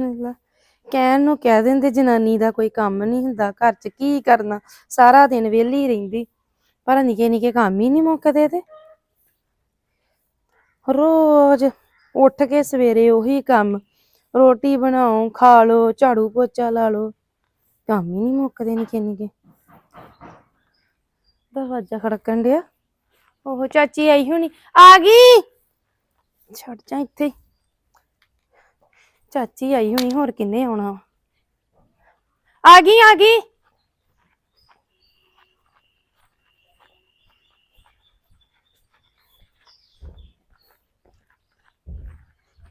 ਲੈ, ਕਹਿਣ ਨੂੰ ਕਹਿ ਦਿੰਦੇ ਜਨਾਨੀ ਦਾ ਕੋਈ ਕੰਮ ਨਹੀਂ ਹੁੰਦਾ ਘਰ 'ਚ ਕੀ ਕਰਨਾ? ਸਾਰਾ ਦਿਨ ਵਿਹਲੀ ਰਹਿੰਦੀ। ਪਰ ਨਿੱਕੇ ਨਿੱਕੇ ਕੰਮ ਹੀ ਨਹੀਂ ਮੁੱਕਦੇ ਤੇ। ਰੋਜ਼ ਉੱਠ ਕੇ ਸਵੇਰੇ ਉਹੀ ਕੰਮ। ਰੋਟੀ ਬਣਾਓ ਖਾ ਲਓ ਝਾੜੂ ਪੋਚਾ ਲਾ ਲਓ। ਕੰਮ ਹੀ ਨਹੀਂ ਮੁੱਕਦੇ ਨਿੱਕੇ ਨਿੱਕੇ ਦਰਵਾਜ਼ਾ ਖੜਕਣ ਡਿਆ। ਉਹ ਚਾਚੀ ਆਈ ਹੋਣੀ। ਆ ਗਈ! ਛੱਡ ਜਾ ਇੱਥੇ। ਹੀ। ਚਾਚੀ ਆਈ ਹੋਣੀ ਹੋਰ ਕਿੰਨੇ ਆਉਣਾ ਵਾ? ਆ ਗਈ ਆ ਗਈ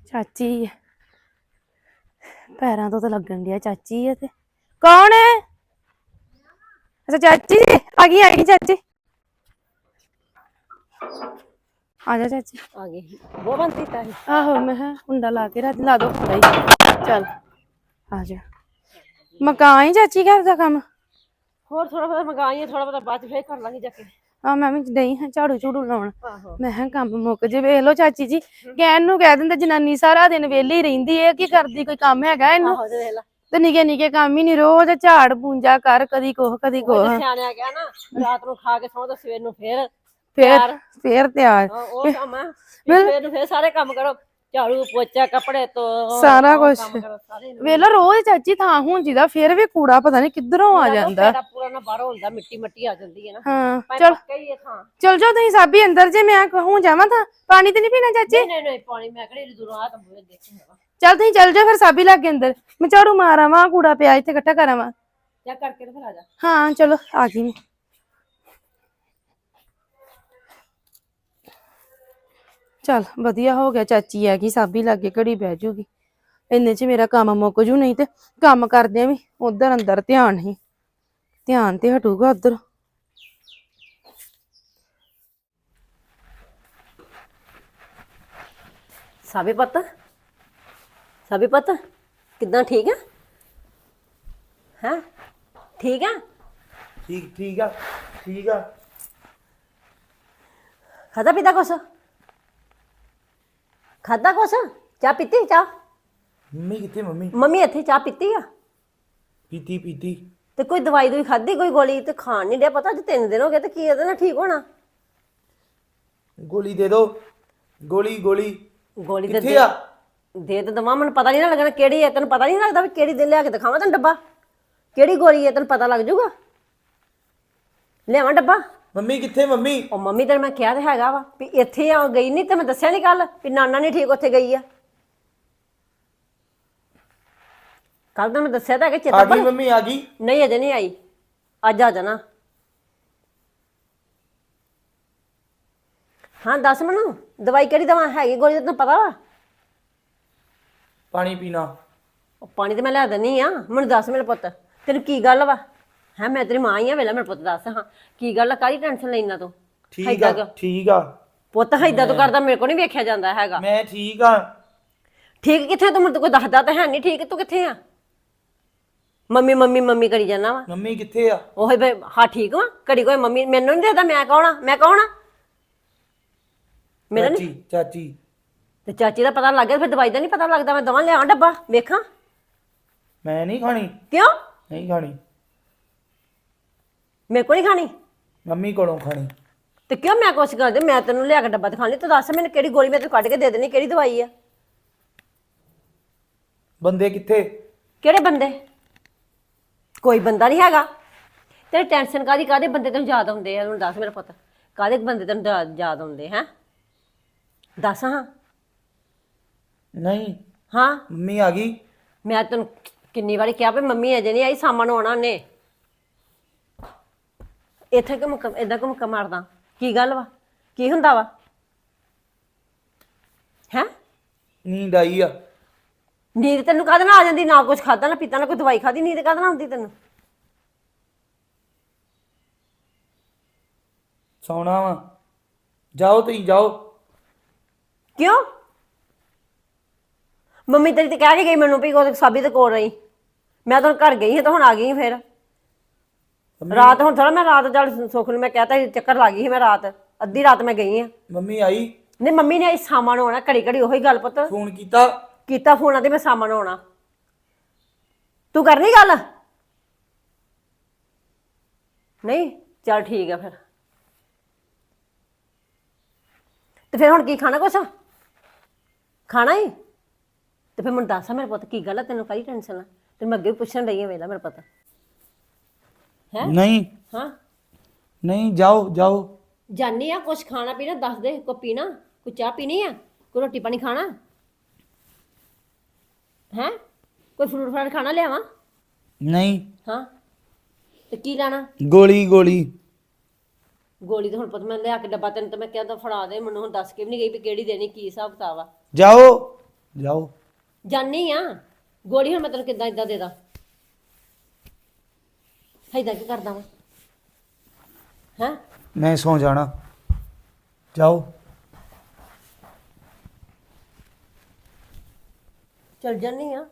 ਚਾਚੀ ਆ। ਪੈਰਾਂ ਤੋਂ ਤਾਂ ਲੱਗਣ ਡਿਆ ਚਾਚੀ ਹੈ ਤੇ ਕੌਣ ਹੈ ਅੱਛਾ ਚਾਚੀ ਜੀ, ਆ ਗਈ ਆ ਗਈ ਚਾਚੀ ਆ ਜਾ ਚਾਚੀ। ਆ ਗਈ ਉਹ ਬੰਤੀ ਤਾਂ ਆਹੋ ਮੈਂ ਕਿਹਾ ਕੁੰਡਾ ਲਾ ਕੇ ਰੱਖ ਲਾ ਦੋ ਕੁੰਡਾ ਹੀ। ਚੱਲ ਆ ਜਾ। ਮਕਾਨ ਹੀ ਚਾਚੀ ਘਰ ਦਾ ਕੰਮ? ਹੋਰ ਥੋੜਾ ਬਹੁਤਾ ਮੰਗਾਈਏ ਥੋੜਾ ਬਹੁਤਾ ਬਾਅਦ ਚ ਫੇਰ ਕਰ ਲਾਂਗੇ ਜਾ ਕੇ। ਆ ਮੈਂ ਵੀ ਡਈ ਹਾਂ ਝਾੜੂ ਝੂੜੂ ਲਾਉਣ। ਆਹੋ। ਮੈਂ ਕਿਹਾ ਕੰਮ ਮੁੱਕ ਜੇ ਵੇਖ ਲਓ ਚਾਚੀ ਜੀ। ਕਹਿਣ ਨੂੰ ਕਹਿ ਦਿੰਦੇ ਜਨਾਨੀ ਸਾਰਾ ਦਿਨ ਵਿਹਲੀ ਰਹਿੰਦੀ ਏ ਕੀ ਕਰਦੀ ਕੋਈ ਕੰਮ ਹੈਗਾ ਇਹਨੂੰ? ਆਹੋ ਤੇ ਵੇਖ ਲਾ। ਤੇ ਨਿੱਕੇ ਨਿੱਕੇ ਕੰਮ ਹੀ ਨਹੀਂ ਰੋਜ਼ ਝਾੜ ਪੂੰਜਾ ਕਰ ਕਦੀ ਕੋਹ ਕਦੀ ਕੋਹ ਸਿਆਣਿਆ ਗਿਆ ਨਾ ਰਾਤ ਨੂੰ ਖਾ ਕੇ ਸੌਂ ਤਾਂ ਸਵੇਰ ਨੂੰ ਫੇਰ ਫੇਰ ਫੇਰ ਤਿਆਰ। ਹਾਂ, ਉਹ ਕੰਮ ਆ। ਵੀ ਸਵੇਰ ਨੂੰ ਫੇਰ ਸਾਰੇ ਕੰਮ ਕਰੋ। ਝਾੜੂ ਪੋਚਾ ਕੱਪੜੇ ਤੋਂ ਸਾਰਾ ਕੁਛ। ਕਰੋ ਲਓ ਰੋਜ਼ ਚਾਚੀ ਥਾਂ ਹੁਣ ਜਿਹਦਾ ਫੇਰ ਵੀ ਕੂੜਾ ਪਤਾ ਨਹੀਂ ਕਿੱਧਰੋਂ ਆ ਜਾਂਦਾ। ਪੇੜਾ ਪੂਰਾ ਨਾ ਬਾਹਰੋਂ ਹੁੰਦਾ ਮਿੱਟੀ ਮਿੱਟੀ ਆ ਜਾਂਦੀ ਹੈ ਨਾ। ਹਾਂ ਪਰ ਚਲ। ਥਾਂ। ਜਾਓ ਤੁਸੀਂ ਸਾਬੀ ਅੰਦਰ ਜੇ ਮੈਂ ਕਹੂੰ ਜਾਵਾਂ ਤਾਂ ਪਾਣੀ ਤੇ ਨਹੀਂ ਪੀਣਾ ਚਾਚੀ? ਨਹੀਂ ਨਹੀਂ ਨਹੀਂ ਪਾਣੀ ਮੈਂ ਕਿਹੜੀ ਦੂਰੋਂ ਆ ਤਾਂ ਬੂਹੇ ਚੱਲ ਤੁਸੀਂ ਚੱਲ ਜਾਓ ਫਿਰ ਸਾਬੀ ਲੱਗ ਕੇ ਅੰਦਰ। ਮੈਂ ਝਾੜੂ ਮਾਰਾਵਾਂ ਕੂੜਾ ਪਿਆ ਇੱਥੇ ਇਕੱਠਾ ਕਰਾਵਾਂ ਜਾ ਕਰਕੇ ਤੇ ਫਿਰ ਆ ਜਾ। ਹਾਂ ਚਲੋ ਆ ਗਈ ਮੈਂ। ਚੱਲ ਵਧੀਆ ਹੋ ਗਿਆ ਚਾਚੀ ਆ ਗਈ ਸਾਬੀ ਲਾਗੇ ਘੜੀ ਬਹਿ ਜੂਗੀ। ਇੰਨੇ ਚ ਮੇਰਾ ਕੰਮ ਮੁੱਕ ਜੂ ਨਹੀਂ ਤੇ ਕੰਮ ਕਰਦਿਆਂ ਵੀ ਉਧਰ ਅੰਦਰ ਧਿਆਨ ਨਹੀਂ ਧਿਆਨ ਤੇ ਹਟੂਗਾ ਉਧਰ। ਸਾਬੀ ਪੁੱਤ ਸਾਬੀ ਪੁੱਤ ਕਿੱਦਾਂ ਠੀਕ ਆ? ਹਾਂ ਠੀਕ ਆ? ਠੀਕ ਠੀਕ ਆ ਠੀਕ ਆ। ਖਾਦਾ ਪੀਤਾ ਕੁਛ? ਖਾਦਾ ਕੁਛ? ਚਾਹ ਪੀਤੀ ਚਾਹ? ਮੰਮੀ ਕਿੱਥੇ ਮੰਮੀ? ਮੰਮੀ ਇੱਥੇ ਚਾਹ ਪੀਤੀ ਆ। ਪੀਤੀ ਪੀਤੀ। ਤੇ ਕੋਈ ਦਵਾਈ ਦੂਈ ਖਾਦੀ ਕੋਈ ਗੋਲੀ? ਤੇ ਖਾਣ ਨਹੀਂ ਡਿਆ ਪਤਾ ਅੱਜ ਤਿੰਨ ਦਿਨ ਹੋ ਗਏ ਤੇ ਕੀ ਇਹਦੇ ਨਾਲ ਠੀਕ ਹੋਣਾ? ਗੋਲੀ ਦੇ ਦੋ। ਗੋਲੀ ਗੋਲੀ। ਗੋਲੀ ਤੇ ਕਿੱਥੇ ਦੇ ਆ? ਦੇ ਤੇ ਦਵਾ ਮੈਨੂੰ ਪਤਾ ਨਹੀਂ ਨਾ ਲੱਗਣਾ ਕਿਹੜੀ ਹੈ ਤੈਨੂੰ ਪਤਾ ਨਹੀਂ ਲੱਗਦਾ ਵੀ ਕਿਹੜੀ ਦਿਨ ਲਿਆ ਕੇ ਦਿਖਾਵਾਂ ਤੈਨੂੰ ਡੱਬਾ? ਕਿਹੜੀ ਗੋਲੀ ਹੈ ਤੈਨੂੰ ਪਤਾ ਲੱਗ ਜਾਊਗਾ? ਲਿਆਵਾਂ ਡੱਬਾ? ਮੰਮੀ ਕਿੱਥੇ ਮੰਮੀ? ਉਹ ਮੰਮੀ ਤੈਨੂੰ ਮੈਂ ਕਿਹਾ ਤੇ ਹੈਗਾ ਵਾ ਵੀ ਇੱਥੇ ਆ ਗਈ ਨਹੀਂ ਤੇ ਮੈਂ ਦੱਸਿਆ ਨਹੀਂ ਕੱਲ ਵੀ ਨਾਨਾ ਨਹੀਂ ਠੀਕ ਉੱਥੇ ਗਈ ਆ। ਕੱਲ ਤਾਂ ਮੈਂ ਦੱਸਿਆ ਤਾਂ ਕਿ ਚੇਤਾ ਆ ਗਈ ਭੁੱਲ- ਮੰਮੀ ਆ ਗਈ? ਨਹੀਂ ਅਜੇ ਨਹੀਂ ਆਈ। ਅੱਜ ਆ ਜਾਣਾ। ਹਾਂ ਦੱਸ ਮੈਨੂੰ ਦਵਾਈ ਕਿਹੜੀ ਦਵਾ? ਹੈਗੀ ਗੋਲੀ ਤੈਨੂੰ ਪਤਾ ਵਾ? ਪਾਣੀ ਪੀਣਾ। ਉਹ ਪਾਣੀ ਤੇ ਮੈਂ ਲੈ ਦਿੰਨੀ ਆ ਮੈਨੂੰ ਦੱਸ ਮੇਰੇ ਪੁੱਤ ਤੈਨੂੰ ਕੀ ਗੱਲ ਵਾ? ਹੈ ਮੈਂ ਤੇਰੀ ਮਾਂ ਹੀ ਆ ਵੇਲਾ ਮੇਰੇ ਪੁੱਤ ਦੱਸ ਹਾਂ। ਕੀ ਗੱਲ ਆ? ਕਾਹਦੀ ਟੈਨਸ਼ਨ ਲੈਣਾ ਤੂੰ? ਠੀਕ ਆ? ਠੀਕ ਆ। ਪੁੱਤ ਏਦਾਂ ਤੂੰ ਕਰਦਾ ਮੇਰੇ ਕੋਲ ਨਹੀਂ ਵੇਖਿਆ ਜਾਂਦਾ ਹੈਗਾ। ਮੈਂ ਠੀਕ ਆ। ਠੀਕ ਕਿੱਥੇ ਤੂੰ? ਮੈਨੂੰ ਕੋਈ ਦੱਸਦਾ ਤਾਂ ਹੈ ਨਹੀਂ। ਠੀਕ ਤੂੰ ਕਿੱਥੇ ਆ? ਮੰਮੀ ਮੰਮੀ ਮੰਮੀ ਕਰੀ ਜਾਂਦਾ ਵਾ। ਮੰਮੀ ਕਿੱਥੇ ਆ? ਉਹ ਬਈ ਹਾਂ ਠੀਕ ਵਾ। ਘੜੀ ਕੋਈ ਮੰਮੀ ਮੈਨੂੰ ਨਹੀਂ ਦੇਦਾ ਮੈਂ ਕੌਣ ਆ? ਮੈਂ ਕੌਣ ਆ? ਮੇਰਾ ਨਹੀਂ ਚਾਚੀ ਚਾਚੀ। ਤੇ ਚਾਚੀ ਦਾ ਪਤਾ ਲੱਗ ਗਿਆ ਫਿਰ ਦਵਾਈ ਦਾ ਨਹੀਂ ਪਤਾ ਲੱਗਦਾ। ਮੈਂ ਦਵਾਂ ਲਿਆਵਾਂ ਡੱਬਾ ਵੇਖਾਂ। ਮੈਂ ਨਹੀਂ ਖਾਣੀ। ਕਿਉਂ? ਨਹੀਂ ਖਾਣੀ। ਮੇਰੇ ਕੋਲ ਨਹੀਂ ਖਾਣੀ? ਮੰਮੀ ਕੋਲੋਂ ਖਾਣੀ। ਤੇ ਕਿਉਂ ਮੈਂ ਕੁਛ ਕਰਦੇ ਮੈਂ ਤੈਨੂੰ ਲਿਆ ਕੇ ਡੱਬਾ ਦਿਖਾਣੀ ਤੂੰ ਦੱਸ ਮੈਨੂੰ ਕਿਹੜੀ ਗੋਲੀ ਮੈਂ ਤੈਨੂੰ ਕੱਢ ਕੇ ਦੇ ਦੇਣੀ ਕਿਹੜੀ ਦਵਾਈ ਆ? ਬੰਦੇ ਕਿੱਥੇ? ਕਿਹੜੇ ਬੰਦੇ? ਕੋਈ ਬੰਦਾ ਨਹੀਂ ਹੈਗਾ। ਤੇਰੀ ਟੈਨਸ਼ਨ ਕਾਦੀ ਕਾਦੇ ਬੰਦੇ ਤੈਨੂੰ ਯਾਦ ਆਉਂਦੇ ਆ? ਹੁਣ ਦੱਸ ਮੇਰਾ ਪੁੱਤ ਕਾਦੇ ਬੰਦੇ ਤੈਨੂੰ ਯਾਦ ਆਉਂਦੇ ਹੈ? ਦੱਸ ਹਾਂ। ਨਹੀਂ। ਹਾਂ? ਮੰਮੀ ਆ ਗਈ। ਮੈਂ ਤੈਨੂੰ ਕਿੰਨੀ ਵਾਰੀ ਕਿਹਾ ਵੀ ਮੰਮੀ ਅਜੇ ਨਹੀਂ ਆਈ ਸਾਮਾਨ ਆਉਣਾ ਨੇ ਇੱਥੇ ਕਿ ਮੁੱਕ ਇਦਾਂ ਕਿ ਮੁੱਕ ਮਾਰਦਾ। ਕੀ ਗੱਲ ਵਾ? ਕੀ ਹੁੰਦਾ ਵਾ? ਹੈ? ਨੀਂਦ ਆਈ ਆ। ਨੀਂਦ ਤੈਨੂੰ ਕਾਹਦੇ ਨਾਲ ਆ ਜਾਂਦੀ? ਨਾ ਕੁਝ ਖਾਦਾ ਨਾ ਪੀਤਾ ਨਾ ਕੋਈ ਦਵਾਈ ਖਾਦੀ ਨੀਂਦ ਕਾਹਦੇ ਨਾਲ ਆਉਂਦੀ ਤੈਨੂੰ? ਸੌਣਾ ਵਾ। ਜਾਓ ਤੁਸੀਂ ਜਾਓ। ਕਿਉਂ? ਮੰਮੀ ਤੇਰੀ ਤੇ ਕਹਿ ਕੇ ਗਈ ਮੈਨੂੰ ਵੀ ਉਹ ਸਾਬੀ ਤੇ ਕੋਲ ਰਹੀ। ਮੈਂ ਤਾਂ ਹੁਣ ਘਰ ਗਈ ਹਾਂ ਤਾਂ ਹੁਣ ਆ ਗਈ ਹਾਂ ਫਿਰ। ਰਾਤ ਹੁਣ ਥੋੜਾ ਮੈਂ ਰਾਤ ਚੱਲ ਸੁੱਖ ਨੂੰ ਮੈਂ ਕਹਤਾ ਚੱਕਰ ਲੱਗ ਗਈ ਸੀ ਮੈਂ ਰਾਤ। ਅੱਧੀ ਰਾਤ ਮੈਂ ਗਈ ਹਾਂ ਮੰਮੀ ਆਈ? ਨਹੀਂ ਮੰਮੀ ਨੇ ਇਸ ਸਾਮਾਨ ਆਉਣਾ ਘੜੀ ਘੜੀ ਉਹੀ ਗੱਲ ਪੁੱਤ। ਫੋਨ ਕੀਤਾ? ਕੀਤਾ ਫੋਨਾਂ ਤੇ ਮੈਂ ਸਾਮਾਨ ਆਉਣਾ। ਤੂੰ ਕਰਨੀ ਗੱਲ? ਨਹੀਂ ਚੱਲ ਠੀਕ ਆ ਫਿਰ। ਤੇ ਫਿਰ ਹੁਣ ਕੀ ਖਾਣਾ ਕੁਛ? ਖਾਣਾ ਹੀ ਤੇ ਫਿਰ ਮੈਨੂੰ ਦੱਸ ਮੇਰੇ ਪੁੱਤ ਕੀ ਗੱਲ ਆ ਤੈਨੂੰ ਕਾਹਦੀ ਟੈਨਸ਼ਨ ਆ? ਤੇ ਮੈਂ ਅੱਗੇ ਵੀ ਪੁੱਛਣ ਰਹੀ ਆ ਵੇਲਾ ਮੇਰੇ ਪਤਾ। ਨਹੀਂ। ਹਾਂ? ਨਹੀਂ ਜਾਓ ਜਾਓ। ਜਾਨੀ ਆ ਕੁਛ ਖਾਣਾ ਪੀਣਾ ਦੱਸ ਦੇ ਕੋ ਪੀਣਾ? ਕੋਈ ਚਾਹ ਪੀਣੀ ਆ? ਕੋਈ ਰੋਟੀ ਪਾਣੀ ਖਾਣਾ? ਹੈ? ਕੋਈ ਫਰੂਟ ਫਰਾਟ ਖਾਣਾ ਲਿਆਵਾਂ? ਨਹੀਂ। ਹਾਂ? ਤੇ ਕੀ ਲੈਣਾ? ਗੋਲੀ ਗੋਲੀ। ਗੋਲੀ ਤਾਂ ਹੁਣ ਪਤਾ ਮੈਂ ਲਿਆ ਕੇ ਡੱਬਾ ਤੈਨੂੰ ਤਾਂ ਮੈਂ ਕਿਹਾ ਤਾਂ ਫੜਾ ਦੇ ਮੈਨੂੰ ਹੁਣ ਦੱਸ ਕੇ ਵੀ ਨਹੀਂ ਗਈ ਵੀ ਕਿਹੜੀ ਦੇਣੀ ਕੀ ਹਿਸਾਬ ਕਿਤਾਬ ਆ। ਜਾਓ। ਜਾਓ। ਜਾਨੀ ਆ। ਗੋਲੀ ਹੁਣ ਮੈਂ ਤੈਨੂੰ ਕਿੱਦਾਂ ਇਦਾਂ ਦੇ? ਦਾਂ ਹੈਦਾ ਕੀ ਕਰਦਾ ਵਾ? ਹੈ? ਮੈਂ ਸੌ ਜਾਣਾ। ਜਾਓ। ਚਲ ਜਾਨੀ ਆ।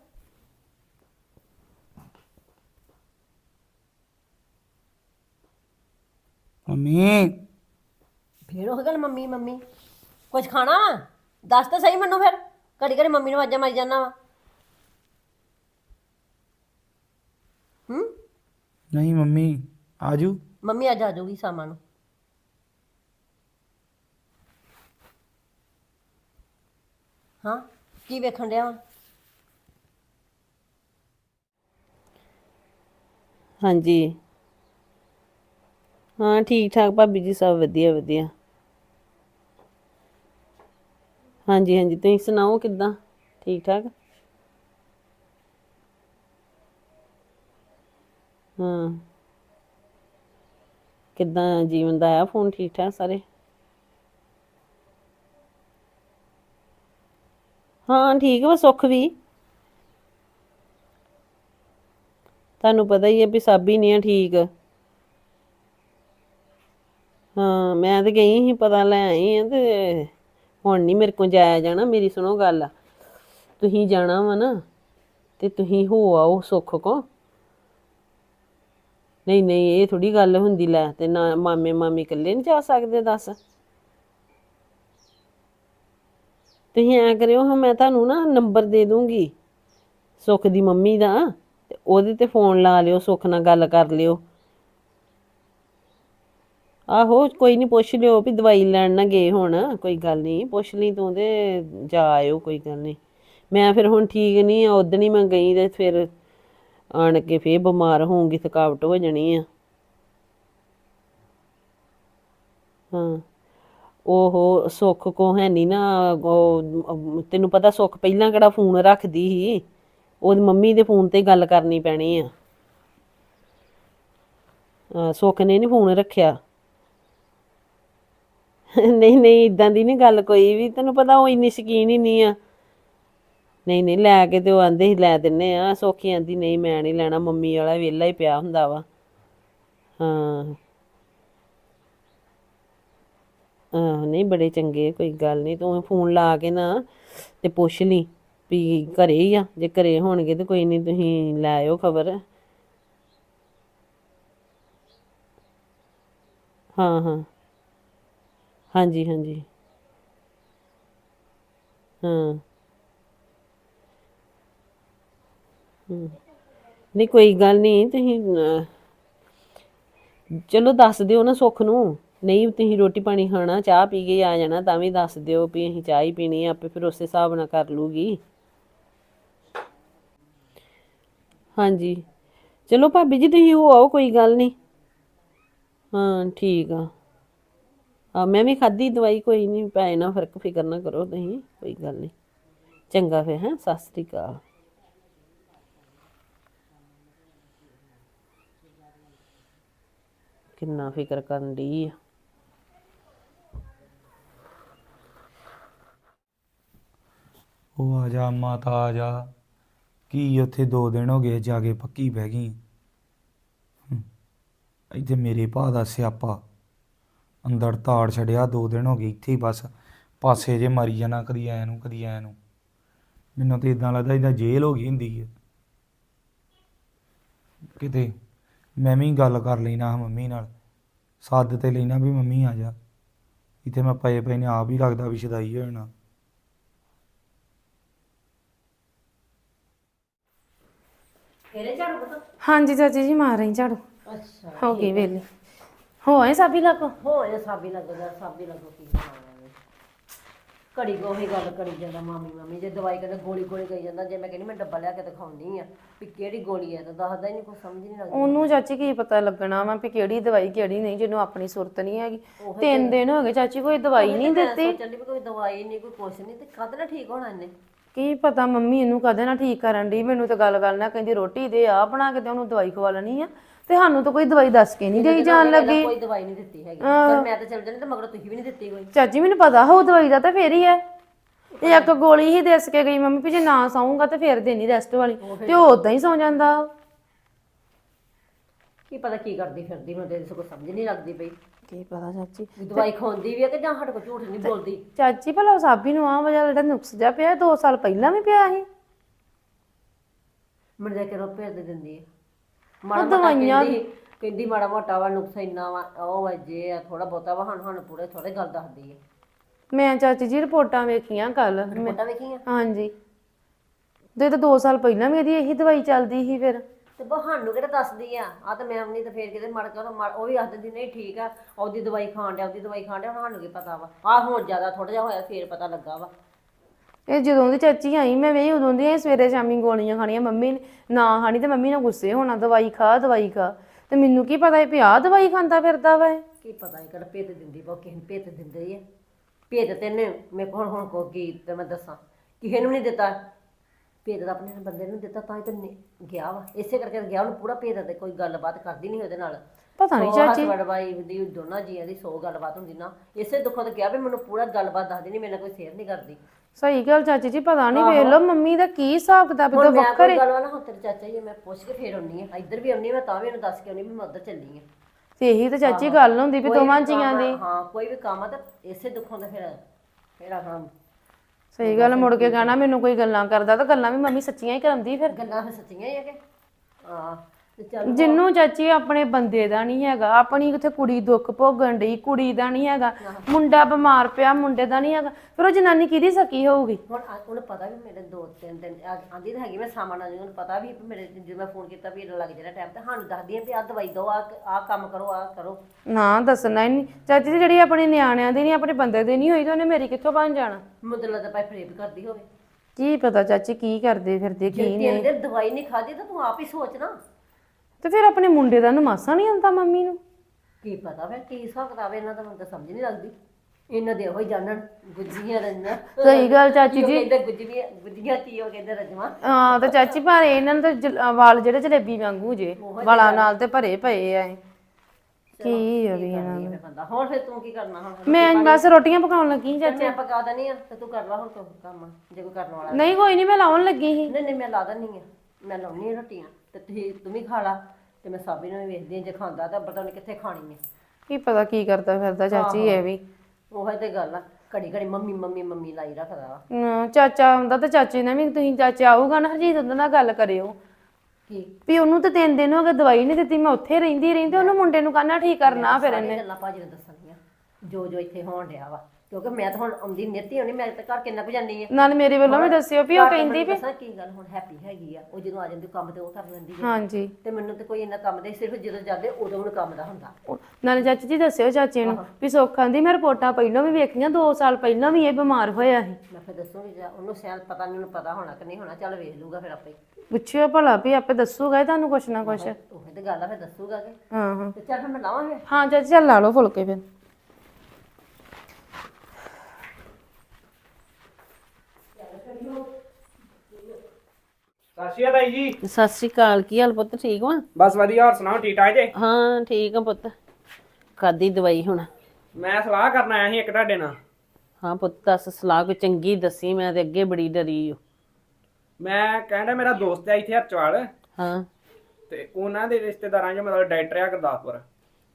ਮੰਮੀ। ਫੇਰ ਉਹ ਗੱਲ ਮੰਮੀ ਮੰਮੀ। ਕੁਝ ਖਾਣਾ ਵਾ? ਦੱਸ ਤਾਂ ਸਹੀ ਮੈਨੂੰ ਫਿਰ। ਘੜੀ ਘੜੀ ਮੰਮੀ ਨੂੰ ਆਵਾਜ਼ਾਂ ਮਾਰੀ ਜਾਂਦਾ ਵਾ ਹੂੰ ਨਹੀਂ ਮੰਮੀ ਆਜੂ ਮੰਮੀ ਅੱਜ ਆ ਜਾਊਗੀ ਸ਼ਾਮਾਂ ਨੂੰ। ਹਾਂ ਕੀ ਵੇਖਣ ਡਿਆ ਵਾ? ਹਾਂਜੀ। ਹਾਂ ਠੀਕ ਠਾਕ ਭਾਬੀ ਜੀ ਸਭ ਵਧੀਆ ਵਧੀਆ। ਹਾਂਜੀ ਹਾਂਜੀ ਤੁਸੀਂ ਸੁਣਾਓ ਕਿੱਦਾਂ? ਠੀਕ ਠਾਕ ਹਾਂ। ਕਿੱਦਾਂ ਜੀਵਨ ਦਾ ਆਇਆ ਫੋਨ ਠੀਕ ਠਾਕ ਸਾਰੇ? ਹਾਂ, ਠੀਕ ਵਾ, ਸੁੱਖ ਵੀ। ਤੁਹਾਨੂੰ ਪਤਾ ਹੀ ਹੈ ਵੀ ਸਾਬੀ ਨਹੀਂ ਆ ਠੀਕ। ਹਾਂ, ਮੈਂ ਤਾਂ ਗਈ ਸੀ, ਪਤਾ ਲੈ ਆਈ ਆ ਤੇ ਹੁਣ ਨਹੀਂ ਮੇਰੇ ਕੋਲ ਜਾਇਆ ਜਾਣਾ। ਮੇਰੀ ਸੁਣੋ ਗੱਲ ਤੁਸੀਂ ਜਾਣਾ ਵਾ ਨਾ, ਤੇ ਤੁਸੀਂ ਹੋ ਆਓ ਸੁੱਖ ਕੋ। ਨਹੀਂ ਨਹੀਂ, ਇਹ ਥੋੜੀ ਗੱਲ ਹੁੰਦੀ ਲੈ, ਤੇ ਨਾ ਮਾਮੇ, ਮਾਮੀ ਇਕੱਲੇ ਨਹੀਂ ਜਾ ਸਕਦੇ, ਦੱਸ। ਤੁਸੀਂ ਐ ਕਰਿਓ, ਹਾਂ, ਮੈਂ ਤੁਹਾਨੂੰ ਨਾ ਨੰਬਰ ਦੇ ਦੂੰਗੀ, ਸੁੱਖ ਦੀ ਮੰਮੀ ਦਾ, ਤੇ ਉਹਦੇ ਤੇ ਫੋਨ ਲਾ ਲਿਓ, ਸੁੱਖ ਨਾਲ ਗੱਲ ਕਰ ਲਿਓ। ਆਹੋ, ਕੋਈ ਨਹੀਂ ਪੁੱਛ ਲਿਓ ਵੀ ਦਵਾਈ ਲੈਣ ਨਾ ਗਏ ਹੁਣ, ਕੋਈ ਗੱਲ ਨਹੀਂ, ਪੁੱਛ ਲਈ ਤੂੰ ਤੇ ਜਾ ਆਇਓ, ਕੋਈ ਗੱਲ ਨਹੀਂ। ਮੈਂ ਫਿਰ ਹੁਣ ਠੀਕ ਨਹੀਂ ਆ ਉਦਣ ਹੀ ਮੈਂ ਗਈ ਤੇ ਫਿਰ ਆਣ ਕੇ ਫੇਰ ਬਿਮਾਰ ਹੋਊਂਗੀ, ਥਕਾਵਟ ਹੋ ਜਾਣੀ ਆ। ਹਾਂ। ਉਹ ਸੁੱਖ ਕੋ ਹੈ ਨਹੀਂ ਨਾ, ਉਹ, ਤੈਨੂੰ ਪਤਾ ਸੁੱਖ ਪਹਿਲਾਂ ਕਿਹੜਾ ਫੋਨ ਰੱਖਦੀ ਸੀ? ਉਹਦੀ ਮੰਮੀ ਦੇ ਫੋਨ ਤੇ ਗੱਲ ਕਰਨੀ ਪੈਣੀ ਆ। ਸੁੱਖ ਨੇ ਨਹੀਂ ਫੋਨ ਰੱਖਿਆ। ਨਹੀਂ ਨਹੀਂ ਇਦਾਂ ਦੀ ਨਹੀਂ ਗੱਲ ਕੋਈ ਵੀ, ਤੈਨੂੰ ਪਤਾ ਉਹ ਇੰਨੀ ਸ਼ਕੀਨ ਹੀ ਨਹੀਂ ਆ। ਨਹੀਂ ਨਹੀਂ, ਲੈ ਕੇ ਤੇ ਉਹ ਆਂਦੇ ਸੀ, ਲੈ ਦਿੰਨੇ ਆ। ਸੋਖੀ ਆਂਦੀ, ਨਹੀਂ, ਮੈਂ ਨਹੀਂ ਲੈਣਾ, ਮੰਮੀ ਵਾਲਾ ਵਿਹਲਾ ਹੀ ਪਿਆ ਹੁੰਦਾ ਵਾ। ਹਾਂ। ਆਹ, ਨਹੀਂ, ਬੜੇ ਚੰਗੇ, ਕੋਈ ਗੱਲ ਨਹੀਂ, ਤੂੰ ਫੋਨ ਲਾ ਕੇ ਨਾ ਤੇ ਪੁੱਛ ਲਈ ਵੀ ਘਰੇ ਹੀ ਆ, ਜੇ ਘਰੇ ਹੋਣਗੇ ਤੇ ਕੋਈ ਨਹੀਂ, ਤੁਸੀਂ ਲੈ ਆਇਓ ਖਬਰ। ਹਾਂ ਹਾਂ। ਹਾਂਜੀ ਹਾਂਜੀ। ਹਾਂ। ਹਮ। ਨਹੀਂ ਕੋਈ ਗੱਲ ਨਹੀਂ ਤੁਸੀਂ ਅਹ, ਚਲੋ ਦੱਸ ਦਿਓ ਨਾ ਸੁੱਖ ਨੂੰ। ਨਹੀਂ ਤੁਸੀਂ ਰੋਟੀ ਪਾਣੀ ਖਾਣਾ ਚਾਹ ਪੀ ਕੇ ਆ ਜਾਣਾ ਤਾਂ ਵੀ ਦੱਸ ਦਿਓ ਵੀ ਅਸੀਂ ਚਾਹ ਹੀ ਪੀਣੀ ਆ ਆਪੇ ਫਿਰ ਉਸੇ ਹਿਸਾਬ ਨਾਲ ਕਰ ਲੂਗੀ। ਹਾਂਜੀ। ਚਲੋ ਭਾਬੀ ਜੀ ਤੁਸੀਂ ਹੋ ਆਓ ਕੋਈ ਗੱਲ ਨਹੀਂ। ਹਾਂ ਠੀਕ ਆ। ਆ ਮੈਂ ਵੀ ਖਾਧੀ ਦਵਾਈ ਕੋਈ ਨਹੀਂ ਪੈ ਨਾ ਫ਼ਰਕ ਫਿਕਰ ਨਾ ਕਰੋ ਤੁਸੀਂ ਕੋਈ ਗੱਲ ਨਹੀਂ। ਚੰਗਾ ਫਿਰ ਹੈਂ ਸਤਿ ਸ੍ਰੀ ਅਕਾਲ। ਕਿੰਨਾ ਫਿਕਰ ਕਰਨ ਦੀ ਆ। ਉਹ ਆ ਜਾ ਮਾਤਾ ਆ ਜਾ। ਕੀ ਉੱਥੇ ਦੋ ਦਿਨ ਹੋ ਗਏ ਜਾ ਕੇ ਪੱਕੀ ਬਹਿ ਗਈ। ਹਮ, ਇੱਥੇ ਮੇਰੇ ਭਾ ਦਾ ਸਿਆਪਾ। ਅੰਦਰ ਤਾੜ ਛੜਿਆ ਦੋ ਦਿਨ ਹੋ ਗਏ ਇੱਥੇ ਹੀ ਬਸ। ਪਾਸੇ ਜੇ ਮਾਰੀ ਜਾਣਾ ਕਦੀ ਐ ਨੂੰ ਕਦੀ ਐ ਨੂੰ। ਮੈਨੂੰ ਤੇ ਇਦਾਂ ਲੱਗਦਾ ਇਦਾਂ ਜੇਲ੍ਹ ਹੋ ਗਈ ਹੁੰਦੀ ਹੈ ਕਿਤੇ ਮੈਂ ਵੀ ਗੱਲ ਕਰ ਲੈਣਾ ਮੰਮੀ ਨਾਲ। ਸੱਦ ਤੇ ਲੈਣਾ ਵੀ ਮੰਮੀ ਆ ਜਾ। ਇੱਥੇ ਮੈਂ ਪਏ ਪਏ ਨੇ ਆਪ ਹੀ ਲੱਗਦਾ ਵੀ ਸ਼ਦਾਈ ਹੋ ਜਾਣਾ ਇਹਦੇ ਝਾੜੂ ਪਤਾ? ਹਾਂਜੀ ਚਾਚੀ ਜੀ ਮਾਰ ਰਹੀ ਝਾੜੂ। ਅੱਛਾ ਹੋ ਗਈ ਵੇਲੀ। ਹੋ ਆਏ ਸਾਬੀ ਲੱਗੋ? ਹੋ ਇਹ ਸਾਬੀ ਲੱਗਦਾ ਸਾਬੀ ਲੱਗੋ ਕੀ ਬਣਾਉਣਾ ਘੜੀ ਗੋਹੀ ਗੱਲ ਕਰੀ ਜਾਂਦਾ ਮਾਮੀ ਮਾਮੀ ਜੇ ਦਵਾਈ ਕਹਿੰਦੇ ਗੋਲੀ ਗੋਲੀ ਕਹੀ ਜਾਂਦਾ ਜੇ ਮੈਂ ਕਹਿੰਦੀ ਮੈਂ ਡੱਬਾ ਲਿਆ ਕੇ ਦਿਖਾਉਣੀ ਆ ਵੀ ਕਿਹੜੀ ਗੋਲੀ ਹੈ ਤਾਂ ਦੱਸਦਾ ਹੀ ਨਹੀਂ ਕੁਝ ਸਮਝ ਨਹੀਂ ਲੱਗਦੀ। ਉਹਨੂੰ ਚਾਚੀ ਕੀ ਪਤਾ ਲੱਗਣਾ ਵਾ ਵੀ ਕਿਹੜੀ ਦਵਾਈ ਕਿਹੜੀ ਨਹੀਂ ਜਿਹਨੂੰ ਆਪਣੀ ਸੁਰਤ ਨਹੀਂ ਹੈਗੀ। ਤਿੰਨ ਦਿਨ ਹੋ ਗਏ ਚਾਚੀ ਕੋਈ ਦਵਾਈ ਨਹੀਂ ਦਿੱਤੀ। ਸੋਚਣ ਦੀ ਵੀ ਕੋਈ ਦਵਾਈ ਨਹੀਂ ਕੋਈ ਕੁਛ ਨਹੀਂ ਤੇ ਕਦ ਨਾ ਠੀਕ ਹੋਣਾ ਇਹਨੇ? ਕੀ ਪਤਾ ਮੰਮੀ ਇਹਨੂੰ ਕਦੇ ਨਾ ਠੀਕ ਕਰਨ ਦੀ ਮੈਨੂੰ ਤਾਂ ਗੱਲ ਗੱਲ ਨਾ ਕਹਿੰਦੀ ਰੋਟੀ ਦੇ ਆ ਬਣਾ ਕੇ ਤੇ ਉਹਨੂੰ ਦਵਾਈ ਖਵਾ ਲੈਣੀ ਆ। ਤੇ ਸਾਨੂੰ ਤਾਂ ਕੋਈ ਦਵਾਈ ਦੱਸ ਕੇ ਨਹੀਂ ਗਈ ਜਾਣ ਲੱਗੀ। ਕੋਈ ਦਵਾਈ ਨਹੀਂ ਦਿੱਤੀ ਹੈਗੀ। ਪਰ ਮੈਂ ਤਾਂ ਚੱਲ ਜਾਂਦੀ ਤੇ ਮਗਰ ਤੁਸੀਂ ਵੀ ਨਹੀਂ ਦਿੱਤੀ ਕੋਈ। ਚਾਚੀ ਮੈਨੂੰ ਪਤਾ ਹੋ ਦਵਾਈ ਦਾ ਤਾਂ ਫੇਰ ਹੀ ਹੈ। ਇਹ ਇੱਕ ਗੋਲੀ ਹੀ ਦੱਸ ਕੇ ਗਈ ਮੰਮੀ ਵੀ ਜੇ ਨਾ ਸੌਂਗਾ ਤੇ ਫੇਰ ਦੇਣੀ ਰੈਸਟ ਵਾਲੀ। ਤੇ ਉਹ ਉਦਾਂ ਹੀ ਸੌਂ ਜਾਂਦਾ। ਕੀ ਪਤਾ ਕੀ ਕਰਦੀ ਫਿਰਦੀ ਮੈਨੂੰ ਤੇ ਸਗੋਂ ਸਮਝ ਨਹੀਂ ਲੱਗਦੀ ਪਈ। ਕੀ ਪਤਾ ਚਾਚੀ। ਵੀ ਦਵਾਈ ਖਾਉਂਦੀ ਵੀ ਹੈ ਕਿ ਜਾਂ ਸਾਡੇ ਕੋਲ ਝੂਠ ਨਹੀਂ ਬੋਲਦੀ। ਚਾਚੀ ਭਲਾ ਉਹ ਸਾਬੀ ਨੂੰ ਆ ਵਜਾ ਜਿਹੜਾ ਨੁਕਸ ਜਾ ਪਿਆ 2 ਸਾਲ ਪਹਿਲਾਂ ਵੀ ਪਿਆ ਸੀ। ਦੇਖ ਕੇ ਰੋ ਭੇਜ ਦੇ ਦਿੰਦੀ ਹੈ ਮਾੜਾ ਮੋਟਾ ਕਹਿੰਦੀ ਕਹਿੰਦੀ ਮਾੜਾ ਮੋਟਾ ਵਾ ਨੁਕਸ ਇੰਨਾ ਵਾ ਉਹ ਵਾ ਜੇ ਆ ਥੋੜਾ ਬਹੁਤਾ ਵਾ ਸਾਨੂੰ ਸਾਨੂੰ ਪੂਰੇ ਥੋੜੇ ਗੱਲ ਦੱਸਦੀ ਹੈ ਮੈਂ ਚਾਚੀ ਜੀ ਰਿਪੋਰਟਾਂ ਵੇਖੀਆਂ ਕੱਲ ਰਿਪੋਰਟਾਂ ਵੇਖੀਆਂ? ਹਾਂਜੀ। ਤੇ ਤਾਂ 2 ਸਾਲ ਪਹਿਲਾਂ ਵੀ ਇਹਦੀ ਇਹੀ ਦਵਾਈ ਚੱਲਦੀ ਸੀ ਫਿਰ। ਤੇ ਬਹਾਨੂੰ ਕਿਹੜਾ ਦੱਸਦੀ ਆ? ਆ ਤਾਂ ਮੈਂ ਨਹੀਂ ਤਾਂ ਫੇਰ ਕਿਤੇ ਮੜ ਕੇ ਉਹਨੂੰ ਮੜ- ਉਹ ਵੀ ਆਖ ਦਿੰਦੀ ਨਹੀਂ ਠੀਕ ਆ ਉਹਦੀ ਦਵਾਈ ਖਾਣ ਡਿਆ ਉਹਦੀ ਦਵਾਈ ਖਾਣ ਡਿਆ ਹੁਣ ਸਾਨੂੰ ਕੀ ਪਤਾ ਵਾ? ਆ ਹੁਣ ਜ਼ਿਆਦਾ ਥੋੜਾ ਜਿਹਾ ਹੋਇਆ ਫੇਰ ਪਤਾ ਲੱਗਾ ਵਾ। ਇਹ ਜਦੋਂ ਦੀ ਚਾਚੀ ਆਈ, ਮੈਂ ਵੇਈ ਉਦੋਂ ਦੀ ਇਹ ਸਵੇਰੇ ਸ਼ਾਮੀ ਗੋਲੀਆਂ ਖਾਣੀਆਂ ਮੰਮੀ ਨੇ। ਨਾ ਖਾਣੀ ਤੇ ਮੰਮੀ ਨਾਲ ਗੁੱਸੇ ਹੋਣਾ, ਦਵਾਈ ਖਾ ਦਵਾਈ ਖਾ। ਤੇ ਮੈਨੂੰ ਕੀ ਪਤਾ ਇਹ ਵੀ ਆਹ ਦਵਾਈ ਖਾਂਦਾ ਫਿਰਦਾ ਵਾ ਇਹ? ਕੀ ਪਤਾ ਇਹ ਕਿਹੜਾ ਭੇਤ ਦਿੰਦੀ ਬਾ ਕਿਸੇ ਨੂੰ ਭੇਤ ਦਿੰਦੇ ਆ। ਭੇਤ ਤੈਨੂੰ ਮੈਂ ਕੋਣ ਹੁਣ ਕੋ ਕੀ ਤੇ ਮੈਂ ਦੱਸਾਂ। ਕਿਸੇ ਨੂੰ ਨਹੀਂ ਦਿੱਤਾ। ਭੇਤ ਦਾ ਆਪਣੇ ਬੰਦੇ ਨੂੰ ਦਿੱਤਾ, ਤਾਂ ਹੀ ਤਾਂ ਗਿਆ ਵਾ। ਇਸੇ ਕਰਕੇ ਗਿਆ, ਉਹਨੂੰ ਪੂਰਾ ਭੇਤ ਤੇ ਕੋਈ ਗੱਲਬਾਤ ਕਰਦੀ ਨਹੀਂ ਉਹਦੇ ਨਾਲ। ਪਤਾ ਨਹੀਂ ਚਾਚੀ। ਵੜਵਾਈ ਦੀ ਦੋਨਾਂ ਜੀਆਂ ਦੀ ਸੌ ਗੱਲਬਾਤ ਹੁੰਦੀ ਨਾ ਇਸੇ ਦੁੱਖੋਂ ਤੇ ਗਿਆ ਵੀ ਮੈਨੂੰ ਪੂਰਾ ਗੱਲਬਾਤ ਦੱਸਦੀ ਨਹੀਂ ਮੇਰੇ ਨਾਲ ਕੋਈ ਸ਼ੇਅਰ ਨਹੀਂ ਕਰਦੀ। ਸਹੀ ਗੱਲ ਚਾਚੀ ਜੀ ਪਤਾ ਨਹੀਂ ਵੇਖ ਲਓ ਮੰਮੀ ਦਾ ਕੀ ਹਿਸਾਬ ਕਿਤਾਬ ਹੁਣ ਦਾ ਮੈਂ ਵੱਖਰੇ ਕੋਈ ਗੱਲ ਵਾ ਨਾ ਹੁਣ ਤੇਰੇ ਚਾਚਾ ਜੀ ਮੈਂ ਪੁੱਛ ਕੇ ਫੇਰ ਆਉਣੀ ਆ ਇੱਧਰ ਵੀ ਆਉਣੀ ਮੈਂ ਤਾਂ ਵੀ ਉਹਨੂੰ ਦੱਸ ਕੇ ਆਉਣੀ ਵੀ ਮੈਂ ਉੱਧਰ ਚੱਲੀ ਆ ਤੇ ਇਹੀ ਤਾਂ ਚਾਚੀ ਗੱਲ ਹੁੰਦੀ ਵੀ ਦੋਵਾਂ ਜੀਆਂ ਦੀ। ਹਾਂ ਕੋਈ ਵੀ ਕੰਮ ਆ ਤਾਂ ਇਸੇ ਦੁੱਖੋਂ ਤੇ ਫਿਰ ਫੇਰ ਆਖਣਾ ਸਹੀ ਗੱਲ ਮੁੜ ਕੇ ਕਹਿਣਾ ਮੈਨੂੰ ਕੋਈ ਗੱਲਾਂ ਕਰਦਾ ਤਾਂ ਗੱਲਾਂ ਵੀ ਮੰਮੀ ਸੱਚੀਆਂ ਹੀ ਕਰਾਂਦੀ ਫਿਰ। ਗੱਲਾਂ ਫਿਰ ਸੱਚੀਆਂ ਹੀ ਆ ਕਿ ਹਾਂ। ਤੇ ਚੱਲ ਜਿੰਨੂੰ ਚਾਚੀ ਆਪਣੇ ਬੰਦੇ ਦਾ ਨਹੀਂ ਹੈਗਾ ਆਪਣੀ ਕਿਥੇ ਕੁੜੀ ਦੁੱਖ ਭੋਗਣ ਡਈ ਕੁੜੀ ਦਾ ਨਹੀਂ ਹੈਗਾ ਮੁੰਡਾ ਬਿਮਾਰ ਪਿਆ ਮੁੰਡੇ ਦਾ ਨਹੀਂ ਹੈਗਾ ਫਿਰ ਉਹ ਜਨਾਨੀ ਕਿਹਦੀ ਸਕੀ ਹੋਊਗੀ? ਹੁਣ ਆ- ਉਹਨੂੰ ਪਤਾ ਵੀ ਮੇਰੇ ਦੋ ਤਿੰਨ ਦਿਨ ਆ- ਆਂਦੀ ਤਾਂ ਹੈਗੀ ਮੈਂ ਸਾਮਾਨ ਆ ਉਹਨੂੰ ਪਤਾ ਵੀ ਮੇਰੇ ਜਦੋਂ ਮੈਂ ਫੋਨ ਕੀਤਾ ਵੀ ਇਹਦਾ ਲੱਗ ਜਾਣਾ ਟਾਈਮ ਤੇ ਸਾਨੂੰ ਦੱਸਦੀ ਆ ਵੀ ਆਹ ਦਵਾਈ ਦਿਓ ਆ ਆ ਕੰਮ ਕਰੋ ਆ ਕਰੋ। ਨਾ ਦੱਸਣਾ ਹੀ ਨਹੀਂ। ਚਾਚੀ ਜੀ ਜਿਹੜੀ ਆਪਣੇ ਨਿਆਣਿਆਂ ਦੀ ਨਹੀਂ ਆਪਣੇ ਬੰਦੇ ਦੀ ਨਹੀਂ ਹੋਈ ਤਾਂ ਉਹਨੇ ਮੇਰੀ ਕਿੱਥੋਂ ਬਣ ਜਾਣਾ? ਮੈਨੂੰ ਲੱਗਦਾ ਭਾਈ ਫਰੇਬ ਕਰਦੀ ਹੋਵੇ। ਕੀ ਪਤਾ ਚਾਚੀ ਕੀ ਕਰਦੇ ਫਿਰਦੇ ਕੀ ਜੇ ਦਵਾਈ ਨਹੀਂ ਖਾਦੀ ਤਾਂ ਤੂੰ ਆਪ ਹੀ ਸੋਚ ਨਾ। ਤੇ ਫਿਰ ਆਪਣੇ ਮੁੰਡੇ ਦਾ ਨੂੰ ਮਾਸਾ ਨਹੀਂ ਆਉਂਦਾ ਮੰਮੀ ਨੂੰ? ਕੀ ਪਤਾ ਫਿਰ ਕੀ ਹਿਸਾਬ ਕਿਤਾਬ ਇਹਨਾਂ ਦਾ ਮੈਨੂੰ ਤਾਂ ਸਮਝ ਨਹੀਂ ਲੱਗਦੀ। ਇਹਨਾਂ ਦੇ ਉਹ ਹੀ ਜਾਣਨ ਗੁੱਜੀਆਂ ਰੰਨਾ ਸਹੀ ਗੱਲ ਚਾਚੀ ਜੀ। ਕਹਿੰਦੇ ਗੁੱਜੀਆਂ ਗੁੱਜੀਆਂ ਕੀ ਉਹ ਕਹਿੰਦੇ ਰਜਮਾ ਹਾਂ ਤੇ ਚਾਚੀ ਪਰ ਇਹਨਾਂ ਤਾਂ ਜਲ- ਅਹ ਵਾਲ ਜਿਹੜੇ ਜਲੇਬੀ ਵਾਂਗੂ ਜੇ ਵਾਲਾਂ ਨਾਲ ਤੇ ਭਰੇ ਪਏ ਇਹ। ਕੀ ਵੀ ਇਹਨਾਂ ਨੂੰ ਇਹ ਬੰਦਾ। ਹੋਰ ਫਿਰ ਤੂੰ ਕੀ ਕਰਨਾ ਹੁਣ? ਮੈਂ ਬਸ ਰੋਟੀਆਂ ਪਕਾਉਣ ਲੱਗੀ ਚਾਚੀ ਮੈਂ ਪਕਾ ਦਨੀ ਆ ਤੇ ਤੂੰ ਕਰ ਲਾ ਹੁਣ ਕੋਈ ਕੰਮ। ਜੇ ਕੋਈ ਕਰਨ ਵਾਲਾ ਨਹੀਂ ਕੋਈ ਨਹੀਂ ਮੈਂ ਲਾਉਣ ਲੱਗੀ ਸੀ। ਨਹੀਂ ਨਹੀਂ ਮੈਂ ਲਾ ਦਨੀ ਆ ਮੈਂ ਲਾਉਣੀ ਰੋਟੀਆਂ। ਤੇ ਤੁਸੀਂ ਤੂੰ ਵੀ ਖਾ ਲਾ ਤੇ ਮੈਂ ਸਾਬੀ ਨੂੰ ਵੀ ਵੇਖਦੀ ਜੇ ਖਾਂਦਾ ਤਾਂ ਪਤਾ ਨਹੀਂ ਕਿੱਥੇ ਖਾਣੀ ਹੈ ਕੀ ਪਤਾ ਕੀ ਕਰਦਾ ਫਿਰਦਾ ਚਾਚੀ ਇਹ ਵੀ। ਉਹ ਤੇ ਗੱਲ ਆ ਘੜੀ ਘੜੀ ਮੰਮੀ ਮੰਮੀ ਮੰਮੀ ਲਾਈ ਰੱਖਦਾ ਵਾ। ਹਾਂ, ਚਾਚਾ ਆਉਂਦਾ ਤਾਂ ਚਾਚੇ ਨੇ ਵੀ ਤੁਸੀਂ ਚਾਚਾ ਆਊਗਾ ਨਾ ਹਰਜੀਤ ਉਹਦੇ ਨਾਲ ਗੱਲ ਕਰਿਓ। ਕੀ? ਵੀ ਉਹਨੂੰ ਤਾਂ ਤਿੰਨ ਦਿਨ ਹੋ ਗਏ ਦਵਾਈ ਨਹੀਂ ਦਿੱਤੀ ਮੈਂ ਉੱਥੇ ਰਹਿੰਦੀ ਰਹਿੰਦੀ ਉਹਨੂੰ ਮੁੰਡੇ ਨੂੰ ਕਹਿੰਦਾ ਠੀਕ ਕਰਨਾ ਫਿਰ ਸਾਰੀਆਂ ਗੱਲਾਂ ਭਾਜੀ ਨੂੰ ਦੱਸਣੀਆਂ ਜੋ ਜੋ ਇੱਥੇ ਹੋਣ ਡਿਆ ਵਾ। ਕਿਉਂਕਿ ਮੈਂ ਤਾਂ ਹੁਣ ਆਉਂਦੀ ਨਿੱਤੀ ਹੋਣੀ ਮੈਂ ਤਾਂ ਘਰ ਕਿੰਨਾ ਕੁ ਜਾਂਦੀ ਆ। ਨਾਲ ਮੇਰੇ ਵੱਲੋਂ ਵੀ ਦੱਸਿਓ ਵੀ ਉਹ ਕਹਿੰਦੀ ਵੀ ਦੱਸਾਂ ਕੀ ਗੱਲ ਹੁਣ ਹੈਪੀ ਹੈਗੀ ਆ ਉਹ ਜਦੋਂ ਆ ਜਾਂਦੀ ਕੰਮ ਤੇ ਉਹ ਕਰ ਲੈਂਦੀ ਆ। ਹਾਂਜੀ। ਤੇ ਮੈਨੂੰ ਤੇ ਕੋਈ ਇੰਨਾ ਕੰਮ ਦੇ ਸਿਰਫ ਜਦੋਂ ਜਾਂਦੇ ਉਦੋਂ ਮੈਨੂੰ ਕੰਮ ਦਾ ਹੁੰਦਾ। ਨਾਲੇ ਚਾਚੀ ਜੀ ਦੱਸਿਓ ਚਾਚੇ ਨੂੰ ਵੀ ਸੋਖਾਂ ਦੀ ਮੈਂ ਰਿਪੋਰਟਾਂ ਪਹਿਲਾਂ ਵੀ ਵੇਖੀਆਂ 2 ਸਾਲ ਪਹਿਲਾਂ ਵੀ ਇਹ ਬਿਮਾਰ ਹੋਇਆ ਸੀ। ਮੈਂ ਫਿਰ ਦੱਸੂਗੀ ਜਾਂ ਉਹਨੂੰ ਸ਼ਾਇਦ ਪਤਾ ਨਹੀਂ ਉਹਨੂੰ ਪਤਾ ਹੋਣਾ ਕਿ ਨਹੀਂ ਹੋਣਾ ਚੱਲ ਵੇਖ ਲੂਗਾ ਫਿਰ ਆਪੇ। ਪੁੱਛਿਓ ਭਲਾ ਵੀ ਆਪੇ ਦੱਸੂਗਾ ਇਹ ਤੁਹਾਨੂੰ ਕੁਛ ਨਾ ਕੁਛ। ਉਹ ਤੇ ਗੱਲ ਆ ਫਿਰ ਦੱਸੂਗਾ ਕਿ। ਹਾਂ ਹਾਂ। ਤੇ ਚੱਲ ਫਿਰ ਮੈਂ ਲਾਵਾਂ ਫਿਰ। ਹਾਂ ਚਾਚੀ ਚੱਲ ਲਾ ਲਓ ਫੁਲਕੇ ਫਿਰ। ਸਤਿ ਸ਼੍ਰੀ ਅਕਾਲ ਤਾਈ ਜੀ। ਸਤਿ ਸ੍ਰੀ ਅਕਾਲ ਕੀ ਹਾਲ ਪੁੱਤ? ਠੀਕ ਵਾ? ਬਸ ਵਧੀਆ ਹੋਰ ਸੁਣਾਓ ਠੀਕ ਠਾਕ ਜੇ? ਹਾਂ ਠੀਕ ਆ ਪੁੱਤ। ਖਾਦੀ ਦਵਾਈ ਹੁਣ? ਮੈਂ ਸਲਾਹ ਕਰਨ ਆਇਆ ਸੀ ਇੱਕ ਤੁਹਾਡੇ ਨਾਲ। ਹਾਂ ਪੁੱਤ ਦੱਸ ਸਲਾਹ ਕੋਈ ਚੰਗੀ ਦੱਸੀ ਮੈਂ ਤੇ ਅੱਗੇ ਬੜੀ ਡਰੀ ਓ। ਮੈਂ ਕਹਿੰਦਾ ਮੇਰਾ ਦੋਸਤ ਹੈ ਇੱਥੇ ਹਰਚਵਾਲ। ਹਾਂ। ਤੇ ਉਹਨਾਂ ਦੇ ਰਿਸ਼ਤੇਦਾਰਾਂ 'ਚ ਮਤਲਬ ਡਾਕਟਰ ਆ ਗੁਰਦਾਸਪੁਰ।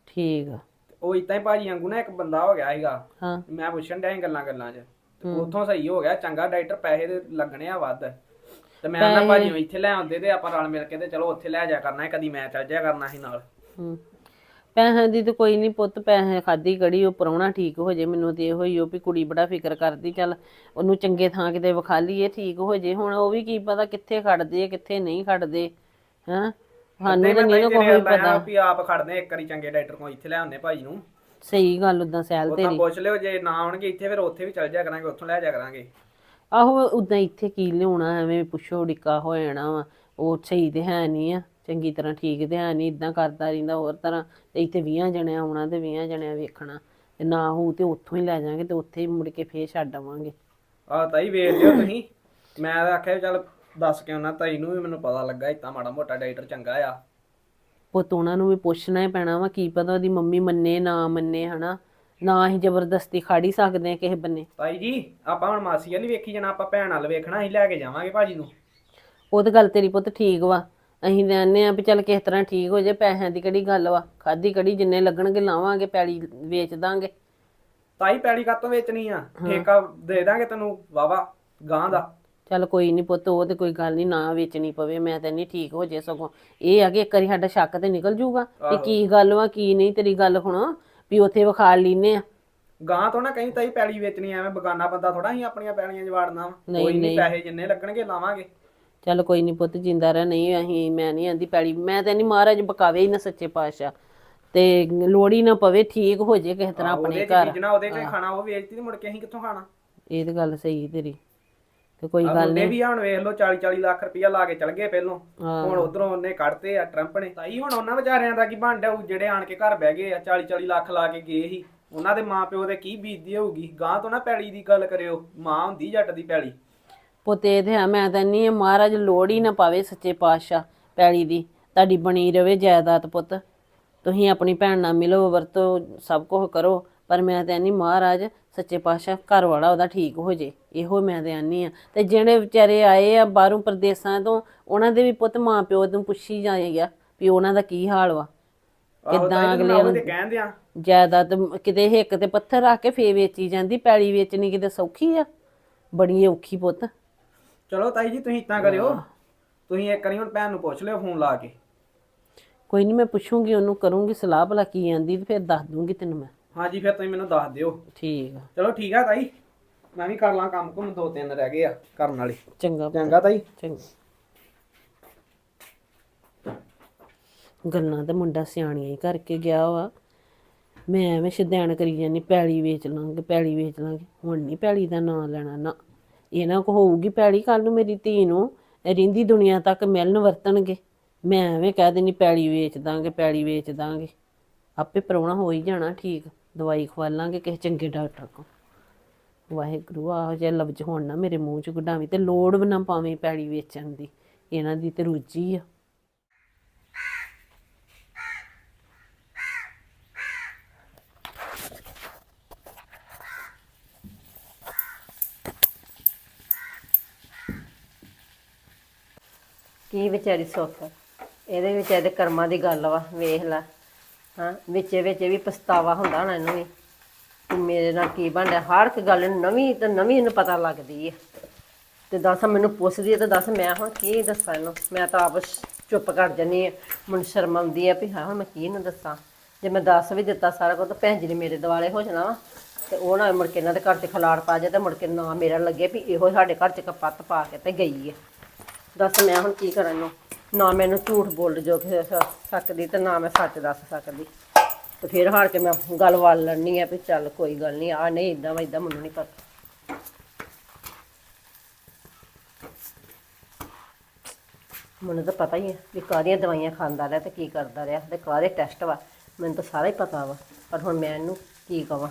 ਠੀਕ ਆ। ਤੇ ਉਹ ਇਤਾਂ ਹੀ ਭਾਜੀ ਵਾਂਗੂ ਨਾ ਇੱਕ ਬੰਦਾ ਹੋ ਗਿਆ ਸੀਗਾ। ਹਾਂ। ਮੈਂ ਪੁੱਛਣ ਡਿਆ ਸੀ ਗੱਲਾਂ ਗੱਲਾਂ 'ਚ। ਤੇ ਉੱਥੋਂ ਸਹੀ ਹੋ ਗਿਆ ਚੰਗਾ ਡਾਕਟਰ ਪੈਸੇ ਦੇ ਲੱਗਣੇ ਆ ਵੱਧ। ਤੇ ਮੈਂ ਉਹਨਾਂ ਭਾਜੀ ਨੂੰ ਇੱਥੇ ਲੈ ਆਉਂਦੇ ਤੇ ਆਪਾਂ ਰਲ ਮਿਲ ਕੇ ਤੇ ਚਲੋ ਉੱਥੇ ਲੈ ਜਾ ਕਰਨਾ ਹੈ ਕਦੀ ਮੈਂ ਚੱਲ ਜਾਇਆ ਕਰਨਾ ਸੀ ਨਾਲ। ਹੂੰ। ਪੈਸਿਆਂ ਦੀ ਤਾਂ ਕੋਈ ਨਹੀਂ ਪੁੱਤ ਪੈਸੇ ਖਾਦੀ ਕੜੀ ਉਹ ਪਰਉਣਾ ਠੀਕ ਹੋ ਜੇ ਮੈਨੂੰ ਤੇ ਇਹੋ ਹੀ ਉਹ ਵੀ ਕੁੜੀ ਬੜਾ ਫਿਕਰ ਕਰਦੀ ਚੱਲ ਉਹਨੂੰ ਚੰਗੇ ਥਾਂ ਕਿਤੇ ਵਿਖਾ ਲਈਏ ਠੀਕ ਹੋ ਜੇ। ਹੁਣ ਉਹ ਵੀ ਕੀ ਪਤਾ ਕਿੱਥੇ ਖੜਦੇ ਆ ਕਿੱਥੇ ਨਹੀਂ ਖੜਦੇ ਹਾਂ? ਸਾਨੂੰ ਤਾਂ ਨਹੀਂ ਨਾ ਕੋਈ ਪਤਾ। ਵੀ ਆਪ ਖੜਨੇ ਇੱਕ ਵਾਰੀ ਚੰਗੇ ਡਾਕਟਰ ਕੋਲ ਇੱਥੇ ਲੈ ਆਉਂਦੇ ਭਾਜੀ ਨੂੰ। ਸਹੀ ਗੱਲ ਉਦਾਂ ਸੈਲ ਉਹ ਤਾਂ ਤੇਰੀ। ਪੁੱਛ ਲਿਓ ਜੇ ਨਾ ਆਉਣਗੇ ਇੱਥੇ ਫਿਰ ਉੱਥੇ ਵੀ ਚੱਲ ਜਾ ਕਰਾਂਗੇ ਉੱਥੋਂ ਲੈ ਜਾ ਕਰਾਂਗੇ। ਆਹੋ ਉਦਾਂ ਇੱਥੇ ਕੀ ਲਿਆਉਣਾ ਐਵੇਂ ਪੁੱਛੋ ਡਿੱਕਾ ਹੋ ਜਾਣਾ ਵਾ। ਉਹ ਸਹੀ ਤੇ ਹੈ ਨਹੀਂ ਆ ਚੰਗੀ ਤਰ੍ਹਾਂ ਠੀਕ ਤੇ ਹੈ ਨਹੀਂ ਇਦਾਂ ਕਰਦਾ ਰਹਿੰਦਾ ਹੋਰ ਤਰ੍ਹਾਂ। ਤੇ ਇੱਥੇ 20 ਜਣਿਆਂ ਆਉਣਾ ਤੇ 20 ਜਣਿਆਂ ਵੇਖਣਾ। ਤੇ ਨਾ ਹੋਊ ਤੇ ਉੱਥੋਂ ਹੀ ਲੈ ਜਾਾਂਗੇ ਤੇ ਉੱਥੇ ਹੀ ਮੁੜ ਕੇ ਫੇਰ ਛੱਡ ਆਵਾਂਗੇ। ਆਹ ਤਾਈ ਵੇਖ ਲਿਓ ਤੁਸੀਂ। ਮੈਂ ਤਾਂ ਆਖਿਆ ਵੀ ਚੱਲ ਦੱਸ ਕੇ ਉਹਨਾਂ ਤਾਈ ਨੂੰ ਵੀ ਮੈਨੂੰ ਪਤਾ ਲੱਗਾ ਇਤਾਂ ਮਾੜਾ ਮੋਟਾ ਡਾਕਟਰ ਚੰਗਾ ਆ। ਪੁੱਤ ਉਹਨਾਂ ਨੂੰ ਵੀ ਪੁੱਛਣਾ ਹੀ ਪੈਣਾ ਵਾ ਕੀ ਪਤਾ ਉਹਦੀ ਮੰਮੀ ਮੰਨੇ ਨਾ ਮੰਨੇ ਹਨਾ। ਨਾ ਹੀ ਜ਼ਬਰਦਸਤੀ ਖੜ ਹੀ ਸਕਦੇ ਆ ਕਿਸੇ ਬੰਨੇ। ਤਾਈ ਜੀ ਆਪਾਂ ਹੁਣ ਮਾਸੀ ਨਹੀਂ ਵੇਖੀ ਜਾਣਾ ਆਪਾਂ ਭੈਣ ਵੱਲ ਵੇਖਣਾ ਅਸੀਂ ਲੈ ਕੇ ਜਾਵਾਂਗੇ ਭਾਜੀ ਨੂੰ। ਉਹ ਤਾਂ ਗੱਲ ਤੇਰੀ ਪੁੱਤ ਠੀਕ ਵਾ। ਅਸੀਂ ਆਨੇ ਆ ਵੀ ਚੱਲ ਕਿਸ ਤਰ੍ਹਾਂ ਠੀਕ ਹੋ ਜੇ ਪੈਸਿਆਂ ਦੀ ਕਿਹੜੀ ਗੱਲ ਵਾ ਖਾਦੀ ਕੜੀ ਜਿੰਨੇ ਲੱਗਣਗੇ ਲਾਵਾਂਗੇ ਪੈਲੀ ਵੇਚ ਦਾਂਗੇ। ਤਾਈ ਪੈਲੀ ਕਾਤੋਂ ਵੇਚਣੀ ਆ? ਠੇਕਾ ਦੇ ਦਾਂਗੇ ਤੈਨੂੰ ਵਾਵਾ ਗਾਂ ਦਾ। ਚੱਲ ਕੋਈ ਨਹੀਂ ਪੁੱਤ ਉਹ ਤੇ ਕੋਈ ਗੱਲ ਨਹੀਂ ਨਾ ਵੇਚਣੀ ਪਵੇ ਮੈਂ ਤਾਂ ਨਹੀਂ ਠੀਕ ਹੋ ਜੇ ਸਗੋਂ। ਇਹ ਆ ਕਿ ਇੱਕ ਵਾਰੀ ਸਾਡਾ ਸ਼ੱਕ ਤੇ ਨਿਕਲ ਜੂਗਾ ਕਿ ਕੀ ਗੱਲ ਵਾ ਕੀ ਨਹੀਂ ਤੇਰੀ ਗੱਲ ਹੁਣ ਵੀ ਉੱਥੇ ਵਿਖਾ ਲੈਨੇ ਆ। ਗਾਂ ਤੋਂ ਨਾ ਕਹੀਂ ਤਾਈ ਪੈਲੀ ਵੇਚਣੀ ਐਵੇਂ ਬਗਾਨਾ ਬੰਦਾ ਥੋੜਾ ਅਸੀਂ ਆਪਣੀਆਂ ਪੈਲੀਆਂ ਜਵਾੜਨਾ ਨਹੀਂ, ਕੋਈ ਨਹੀਂ ਨਹੀਂ। ਪੈਸੇ ਜਿੰਨੇ ਲੱਗਣਗੇ ਲਾਵਾਂਗੇ। ਚੱਲ ਕੋਈ ਨਹੀਂ ਪੁੱਤ ਜਿੰਦਾ ਰਹਿ ਨਹੀਂ ਅਸੀਂ ਮੈਂ ਨਹੀਂ ਆਂਦੀ ਪੈਲੀ। ਮੈਂ ਤਾਂ ਨਹੀਂ ਮਹਾਰਾਜ ਬਕਾਵੇ ਹੀ ਨਾ ਸੱਚੇ ਪਾਤਸ਼ਾਹ। ਤੇ ਲੋੜੀ ਨਾ ਪਵੇ ਠੀਕ ਹੋ ਜੇ ਕਿਸੇ ਤਰ੍ਹਾਂ ਆਪਣੇ ਉਹਦੇ ਚ ਘਰ। ਬੀਜਣਾ ਉਹਦੇ ਚ ਖਾਣਾ ਉਹ ਵੇਚਤੀ ਤੇ ਮੁੜ ਕੇ ਅਸੀਂ ਕਿੱਥੋਂ ਖਾਣਾ? ਇਹ ਤੇ ਗੱਲ ਸਹੀ ਤੇਰੀ। ਤੇ ਕੋਈ ਆਹ ਗੱਲ ਮੁੰਡੇ ਨਹੀਂ। ਵੀ ਹੁਣ ਵੇਖ ਲਓ 40 40 ਲੱਖ ਰੁਪਇਆ ਲਾ ਕੇ ਚਲ ਗਏ ਪਹਿਲੋਂ। ਹਾਂ। ਹੁਣ ਉਧਰੋਂ ਉਹਨੇ ਕੱਢਤੇ ਆ ਟਰੰਪ ਨੇ। ਤਾਈ ਹੁਣ ਉਹਨਾਂ ਵਿਚਾਰਿਆਂ ਦਾ ਕੀ ਬਣਦਾ ਹੋਊ ਜਿਹੜੇ ਆਣ ਕੇ ਘਰ ਬਹਿ ਗਏ ਆ 40 40 ਲੱਖ ਲਾ ਕੇ ਗਏ ਸੀ। ਉਹਨਾਂ ਦੇ ਮਾਪਿਓ ਦੇ ਕੀ ਬੀਤਦੀ ਹੋਊਗੀ? ਗਾਂ ਤੋਂ ਨਾ ਪੈਲੀ ਦੀ ਗੱਲ ਕਰਿਓ ਮਾਂ ਹੁੰਦੀ ਜੱਟ ਦੀ ਪੈਲੀ। ਪੁੱਤ ਇਹ ਤੇ ਹੈ ਮੈਂ ਤਾਂ ਨਹੀਂ ਮਹਾਰਾਜ ਲੋੜ ਹੀ ਨਾ ਪਾਵੇ ਸੱਚੇ ਪਾਤਸ਼ਾਹ ਪੈਲੀ ਦੀ। ਤੁਹਾਡੀ ਬਣੀ ਰਵੇ ਜਾਇਦਾਦ ਪੁੱਤ। ਤੁਸੀਂ ਆਪਣੀ ਭੈਣ ਨਾਲ ਮਿਲੋ ਵਰਤੋ ਸਭ ਕੁਝ ਕਰੋ। ਪਰ ਮੈਂ ਤਾਂ ਨਹੀਂ ਮਹਾਰਾਜ ਸੱਚੇ ਪਾਤਸ਼ਾਹ ਘਰ ਵਾਲਾ ਉਹਦਾ ਠੀਕ ਹੋ ਜੇ ਇਹੋ ਮੈਂ ਤੇ ਆਨੀ ਆ। ਤੇ ਜਿਹੜੇ ਵਿਚਾਰੇ ਆਏ ਆ ਬਾਹਰੋਂ ਪ੍ਰਦੇਸਾਂ ਤੋਂ ਉਹਨਾਂ ਦੇ ਵੀ ਪੁੱਤ ਮਾਂ ਪਿਓ ਨੂੰ ਪੁੱਛੀ ਜਾਏਗਾ ਵੀ ਉਹਨਾਂ ਦਾ ਕੀ ਹਾਲ ਵਾ। ਕਿੱਦਾਂ ਅਗਲੇ ਨੂੰ- ਤੇ ਕਹਿੰਦੇ ਆ ਜਾਇਦਾਦ ਕਿਤੇ ਹਿੱਕ ਤੇ ਪੱਥਰ ਰੱਖ ਕੇ ਫੇ ਵੇਚੀ ਜਾਂਦੀ ਪੈਲੀ ਵੇਚਣੀ ਕਿਤੇ ਸੌਖੀ ਆ। ਬੜੀ ਔਖੀ ਪੁੱਤ। ਚਲੋ ਤਾਈ ਜੀ ਤੁਸੀਂ ਇਤਾਂ ਕਰਿਓ। ਤੁਸੀਂ ਇੱਕ ਵਾਰੀ ਹੁਣ ਭੈਣ ਨੂੰ ਪੁੱਛ ਲਿਓ ਫੋਨ ਲਾ ਕੇ। ਕੋਈ ਨਹੀਂ ਮੈਂ ਪੁੱਛੂੰਗੀ ਉਹਨੂੰ ਕਰੂੰਗੀ ਸਲਾਹ ਭਲਾ ਕੀ ਆਂਦੀ ਤੇ ਫਿਰ ਦੱਸ ਦੂੰਗੀ ਤੈਨੂੰ ਮੈਂ। ਹਾਂਜੀ ਫਿਰ ਤੁਸੀਂ ਮੈਨੂੰ ਦੱਸ ਦਿਓ। ਠੀਕ ਆ। ਚਲੋ ਠੀਕ ਆ ਤਾਈ। ਮੈਂ ਵੀ ਕਰ ਲਾਂ ਕੰਮ ਕੁਮ ਦੋ ਤਿੰਨ ਰਹਿ ਗਏ ਆ ਕਰਨ ਵਾਲੇ। ਚੰਗਾ ਪੁੱਤ, ਚੰਗਾ ਤਾਈ। ਚੰਗਾ। ਗੱਲਾਂ ਤਾਂ ਮੁੰਡਾ ਸਿਆਣੀਆਂ ਹੀ ਕਰਕੇ ਗਿਆ ਵਾ। ਮੈਂ ਐਵੇਂ ਸ਼ਦੈਣ ਕਰੀ ਜਾਂਦੀ ਪੈਲੀ ਵੇਚ ਲਾਂਗੇ ਪੈਲੀ ਵੇਚ ਲਾਂਗੇ। ਹੁਣ ਨਹੀਂ ਪੈਲੀ ਦਾ ਨਾਂ ਲੈਣਾ ਨਾ। ਇਹਨਾਂ ਕੋ ਹੋਊਗੀ ਪੈਲੀ ਕੱਲ ਨੂੰ ਮੇਰੀ ਧੀ ਨੂੰ ਰਿੰਦੀ ਦੁਨੀਆ ਤੱਕ ਮਿਲਣ ਵਰਤਣਗੇ। ਮੈਂ ਐਵੇਂ ਕਹਿ ਦੇਣੀ ਪੈਲੀ ਵੇਚ ਦਾਂਗੇ ਪੈਲੀ ਵੇਚ ਦਾਂਗੇ। ਆਪੇ ਪਰਉਣਾ ਹੋ ਹੀ ਜਾਣਾ ਠੀਕ। ਦਵਾਈ ਖਵਾ ਲਾਂਗੇ ਕਿਸੇ ਚੰਗੇ ਡਾਕਟਰ ਕੋਲ। ਵਾਹਿਗੁਰੂ, ਆਹੋ ਜੇ ਲਫ਼ਜ਼ ਹੋਣ ਨਾ ਮੇਰੇ ਮੂੰਹ ਚ ਗੁਡਾਵੀਂ ਤੇ ਲੋੜ ਵੀ ਨਾ ਪਾਵੇਂ ਪੈੜੀ ਵੇਚਣ ਦੀ, ਇਹਨਾਂ ਦੀ ਤੇ ਰੁਚੀ ਆ। ਕੀ ਵਿਚਾਰੀ ਸੁੱਖ? ਇਹਦੇ ਵਿੱਚ ਇਹਦੇ ਕਰਮਾਂ ਦੀ ਗੱਲ ਵਾ, ਵੇਖ ਲੈ। ਹਾਂ, ਵਿੱਚ ਵਿੱਚ ਵੀ ਪਛਤਾਵਾ ਹੁੰਦਾ ਹੋਣਾ ਇਹਨੂੰ ਵੀ। ਕਿ ਮੇਰੇ ਨਾਲ ਕੀ ਬਣ ਰਿਹਾ ਹਰ ਇੱਕ ਗੱਲ ਨਵੀਂ ਤੇ ਨਵੀਂ ਇਹਨੂੰ ਪਤਾ ਲੱਗਦੀ ਹੈ। ਤੇ ਦੱਸ ਮੈਨੂੰ ਪੁੱਛਦੀ ਹੈ ਤੇ ਦੱਸ ਮੈਂ ਹੁਣ ਕੀ ਦੱਸਾਂ ਇਹਨੂੰ? ਮੈਂ ਤਾਂ ਆਪ ਚੁੱਪ ਕਰ ਜੰਨੀ ਆ ਮੈਨੂੰ ਸ਼ਰਮ ਆਉਂਦੀ ਆ ਵੀ ਹਾਂ, ਹੁਣ ਮੈਂ ਕੀ ਇਹਨੂੰ ਦੱਸਾਂ? ਜੇ ਮੈਂ ਦੱਸ ਵੀ ਦਿੱਤਾ ਸਾਰਾ ਕੁਝ, ਤਾਂ ਭੈਣ ਜੀ ਨੇ ਮੇਰੇ ਦਿਵਾਲੇ ਹੋ ਜਾਣਾ ਵਾ। ਤੇ ਉਹ ਨਾ ਮੁੜ ਕੇ ਇਹਨਾਂ ਦੇ ਘਰ 'ਚ ਖਲਾੜ ਪਾ ਜਾਏ ਤੇ ਮੁੜ ਕੇ ਨਾ ਮੇਰਾ ਲੱਗੇ ਵੀ ਇਹੋ ਸਾਡੇ ਘਰ 'ਚ ਕਪੱਤ ਪਾ ਕੇ ਤੇ ਗਈ ਹੈ। ਦੱਸ ਮੈਂ ਹੁਣ ਕੀ ਕਰਾਂ ਇਹਨੂੰ? ਨਾ ਮੈਨੂੰ ਝੂਠ ਬੋਲ ਜੋ ਕਿ ਸਕਦੀ ਤੇ ਨਾ ਮੈਂ ਸੱਚ ਦੱਸ ਸਕਦੀ। ਤੇ ਫਿਰ ਹਾਰ ਕੇ ਮੈਂ ਗੱਲ ਵੱਲ ਲੜਨੀ ਆ ਵੀ ਚੱਲ ਕੋਈ ਗੱਲ ਨਹੀਂ ਆ ਨਹੀਂ ਇਦਾਂ ਵਾ ਇਦਾਂ ਮੈਨੂੰ ਨਹੀਂ ਪਤਾ। ਮੈਨੂੰ ਤਾਂ ਪਤਾ ਹੀ ਹੈ ਵੀ ਕਾਹਦੀਆਂ ਦਵਾਈਆਂ ਖਾਂਦਾ ਰਿਹਾ ਤੇ ਕੀ ਕਰਦਾ ਰਿਹਾ ਤੇ ਕਾਹਦੇ ਟੈਸਟ ਵਾ, ਮੈਨੂੰ ਤਾਂ ਸਾਰਾ ਹੀ ਪਤਾ ਵਾ, ਪਰ ਹੁਣ ਮੈਂ ਇਹਨੂੰ ਕੀ ਕਵਾਂ।